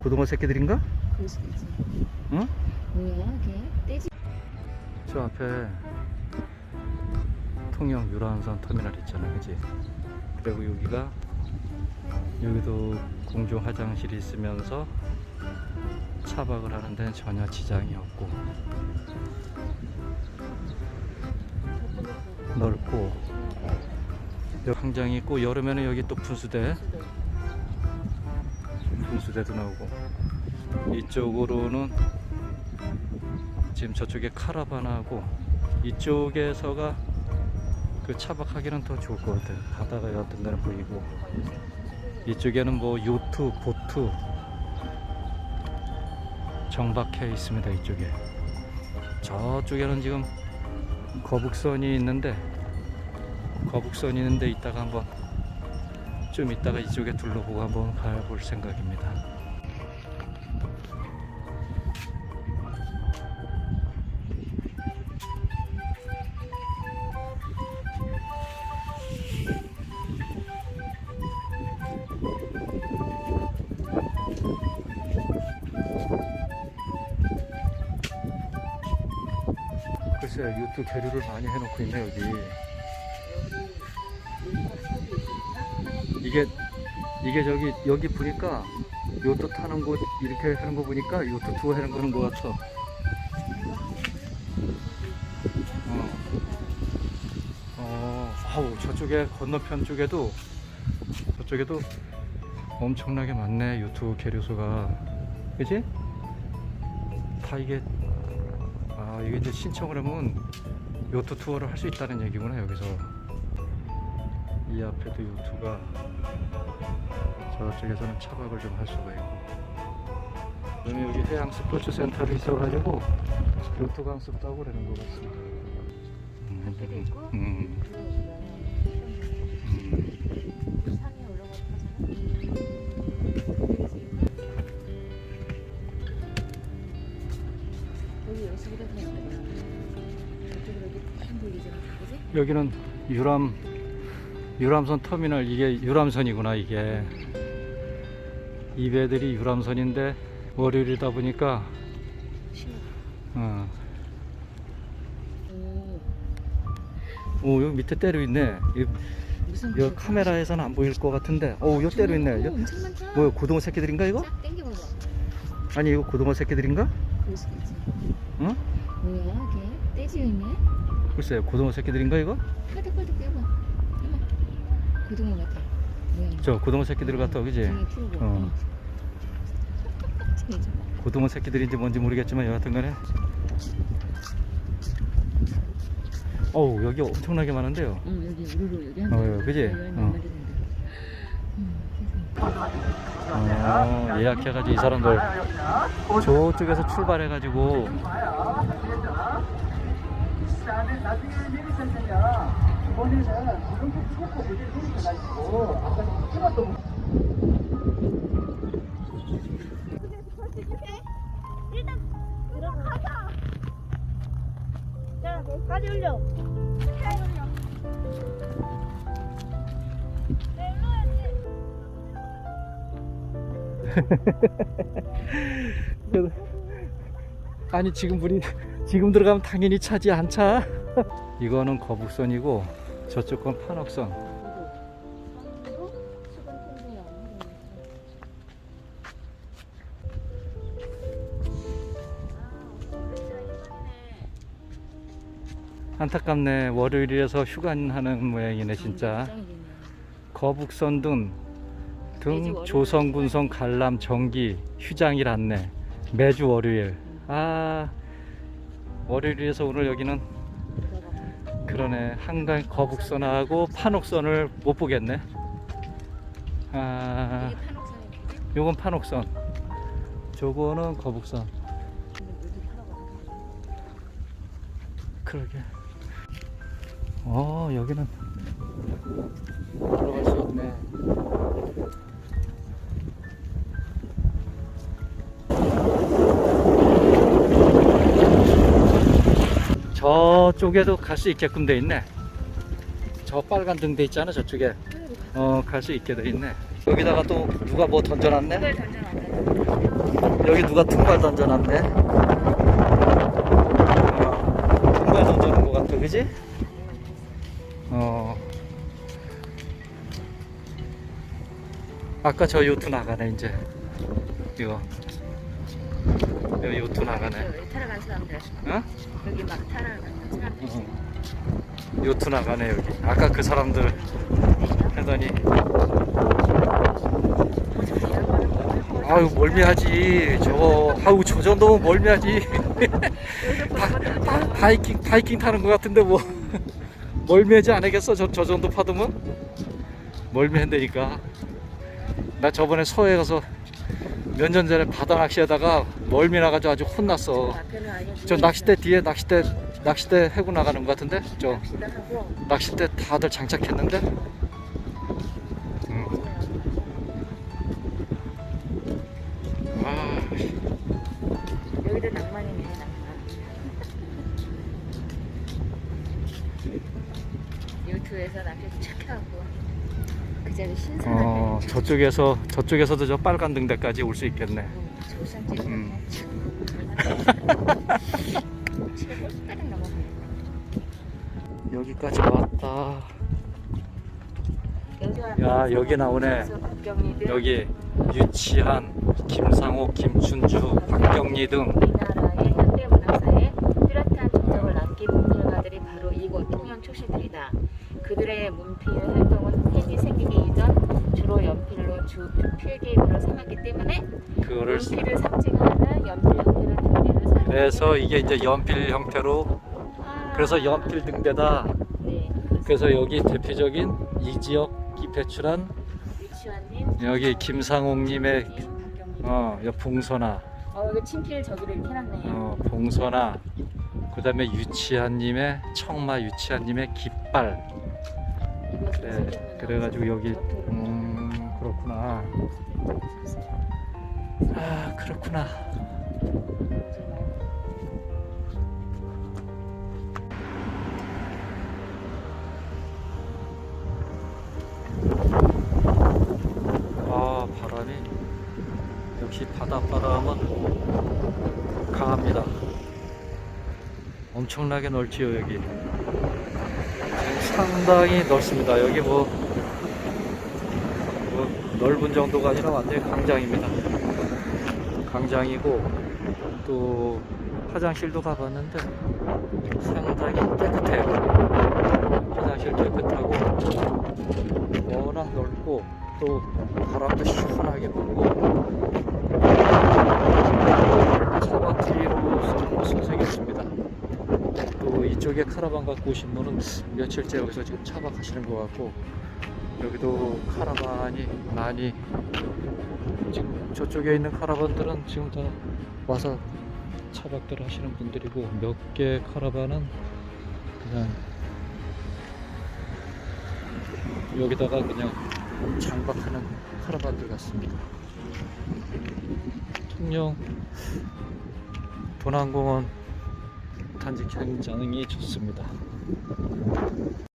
고등어 새끼들인가? 그럴 수도 있지. 응? 뭐야, 걔? 떼지. 저 앞에 통영 유람선 터미널 있잖아, 그지? 그리고 여기가 여기도 공중 화장실이 있으면서 차박을 하는 데는 전혀 지장이 없고 넓고 광장이 있고 여름에는 여기 또 분수대 분수대도 나오고 이쪽으로는 지금 저쪽에 카라반하고 이쪽에서가 그 차박하기는 더 좋을 것 같아요. 바다가 어떤 데는 보이고 이쪽에는 뭐 요트, 보트 정박해 있습니다. 이쪽에 저쪽에는 지금 거북선이 있는데 거북선이 있는데 이따가 한번 좀 이따가 이쪽에 둘러보고 한번 가볼 생각입니다. 글쎄 유튜브 계류를 많이 해놓고 있네 여기 이게 이게 저기 여기 보니까 요트 타는 곳 이렇게 하는 거 보니까 요트 투어 하는 거는 것 같아 어. 어, 아우 저쪽에 건너편 쪽에도 저쪽에도 엄청나게 많네 유튜브 계류소가 그지? 다 이게 아 이게 이제 신청을 하면 요트 투어를 할 수 있다는 얘기구나 여기서 이 앞에도 요트가 저쪽에서는 차박을 좀 할 수가 있고. 그다음에 여기 해양 스포츠 센터를 있어가지고 요트 강습도 하고 그러는 것 같습니다. 음, 있고, 음, 음. 여기는 유람 유람선 터미널 이게 유람선이구나 이게 이 배들이 유람선인데 월요일이다 보니까. 어, 오, 오 여기 밑에 때려 있네 이, 여 카메라에서는 안 보일 것 같은데 오 여기 때려 있네 여. 뭐야 고등어 새끼들인가 이거? 아니 이거 고등어 새끼들인가? 그럴 수도 있지. 응? 뭐야, 걔? 떼지어 있네? 글쎄 고등어 새끼들인가 이거? 해봐. 고등어 같아. 모양이. 저 고등어 새끼들 같아 그지? 풀고. 어. 응. 고등어 새끼들인지 뭔지 모르겠지만 여하튼 간에 어우 여기 엄청나게 많은데요 응, 여기 우르르 여기 한 어, 마리. 그지? 여기 한 어. 마리 된다. 음, 어, 예약해가지고 이 사람들 저쪽에서 출발해가지고 일 와야지. 아니 지금 우리 지금 들어가면 당연히 차지 안 차. 이거는 거북선이고 저쪽 건 판옥선. 안타깝네 월요일이라서 휴관하는 모양이네 진짜. 거북선 등, 등 조선군선 관람 정기 휴장이랐네 매주 월요일 아 월요일에서 오늘 여기는 그러네. 한강 거북선하고 판옥선을 못 보겠네. 아? 요건 판옥선. 저거는 거북선. 그러게. 어 여기는. 들어갈 수 있네 저쪽에도 갈 수 있게끔 돼 있네 저 빨간 등 돼 있잖아 저쪽에 어 갈 수 있게 돼 있네 여기다가 또 누가 뭐 던져놨네? 던져놨네. 여기 누가 통발 던져놨네? 어, 통발 던져놓은 것 같아, 그지? 어. 아까 저 요트 나가네, 이제. 이거. 여기 요트 나가네. 여기 타러 간 사람들. 어? 여기 막 타러 간 사람들. 어. 요트 나가네, 여기. 아까 그 사람들 하더니. 아유, 멀미하지. 저거, 아우, 저 정도면 멀미하지. 바, 바, 바 이킹, 바이킹 타는 것 같은데 뭐. 멀미하지 않겠어? 저, 저 정도 파도면? 멀미한다니까. 나 저번에 서해 가서 몇 년 전에 바다 낚시하다가 멀미 나가지고 아주 혼났어. 저 낚싯대 뒤에 낚싯대, 낚싯대 해고 나가는 것 같은데? 저 낚싯대 다들 장착했는데? 어, 저쪽에서, 저쪽에서도 저 빨간 등대까지 올 수 있겠네. 음. 여기까지 왔다. 야, 여기 나오네. 여기 유치한, 김상호, 김춘주, 박경리 등 우리나라의 현대 문화사에 뚜렷한 흔적을 남긴 문물가들이 바로 이곳 통영 출신들이다. 그들의 문필 활동은 펜이 생기기 이전 주로 연필로 주 필기물을 삼았기 때문에 그거를 문필을 상징하는 연필 형태의 등대를 사용. 그래서 이게 이제 연필 형태로 그래서 연필 등대다. 네. 그래서 여기 대표적인 이 지역이 배출한 유치원님, 여기 김상옥님의 박경님. 어, 여 봉선아, 어 이거 친필 저기를 이렇게 해놨네. 어, 봉선아, 그다음에 유치한님의 청마 유치한님의 깃발. 그래, 생겼구나. 그래가지고 여기. 음 그렇구나. 아 그렇구나. 아 바람이 역시 바닷바람은 강합니다. 엄청나게 넓지요 여기. 상당히 넓습니다. 여기 뭐, 뭐 넓은 정도가 아니라 완전히 강장입니다. 강장이고 또 화장실도 가봤는데 상당히 깨끗해요. 화장실 깨끗하고 워낙 넓고 또 바람도 시원하게 불고 카바트리로 선생했습니다. 또 이쪽에 카라반 갖고 오신 분은 며칠째 여기서 지금 차박하시는 것 같고 여기도 카라반이 많이 지금 저쪽에 있는 카라반들은 지금 다 와서 차박들 하시는 분들이고 몇 개 카라반은 그냥 여기다가 그냥 장박하는 카라반들 같습니다. 통영 도난공원 단지 굉장히 좋습니다.